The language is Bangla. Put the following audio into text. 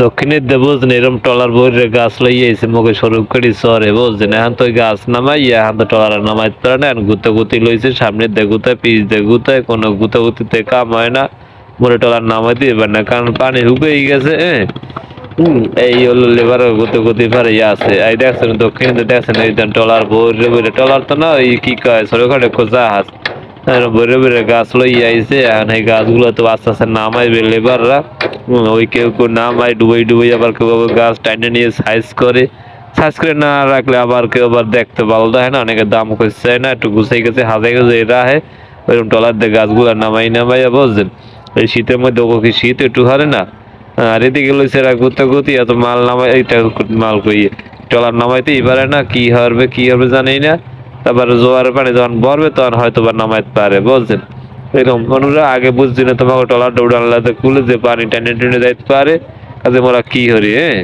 দক্ষিণের দে বুঝছেন এরম টলার বইরে গাছ লইয়া এসে মুখে স্বরূপ করি সরে বুঝছেন এখন তো ওই গাছ নামাই এখন তো টলার নামাইতে পারে না এখন গুতে গুতি লইছে, সামনে দে পিস পিছ দে গুতায় কোনো গুতে গুতিতে কাম হয় না। মোরে টলার নামাইতে এবার না, কারণ পানি হুকেই গেছে হ্যাঁ এই হলো লেবার গতি গতি পারে ইয়ে আছে। এই দেখছেন দক্ষিণে দেখছেন, এই টলার বইরে বইরে, টলার তো না এই কি কয় একটা জাহাজ বইরে বইরে গাছ লই আইছে, এখন এই গাছগুলো তো আস্তে আস্তে নামাইবে লেবাররা। ওই কেউ কেউ নামায় ডুবাই ডুবাই আবার কেউ গাছ টাইনে নিয়ে সাইজ করে। সাইজ করে না রাখলে আবার কেউ আবার দেখতে ভালো দেয় না, অনেকে দাম করছে না, একটু গুছাই গেছে হাতে গেছে এটা হয় ওইরকম টলার দিয়ে গাছগুলো নামাই নামাইয়া বুঝছেন? এই শীতের মধ্যে ওকে কি শীত, একটু হারে না? আর এদিকে লইছে এরা গুতে গুতি, এত মাল নামাই, এইটা মাল কই, টলার নামাইতেই পারে না, কি হবে কি হবে জানি না। তারপরে জোয়ারের পানি যখন ভরবে, তখন হয়তো বা নামাইতে পারে, বুঝছেন? এরকম মানুষরা আগে বুঝছি না, তোমাকে টলার দৌড়ানলাতে খুলে যে পানি টেনে টেনে যাইতে পারে। কাজে মোরা কি হরি হ্যাঁ?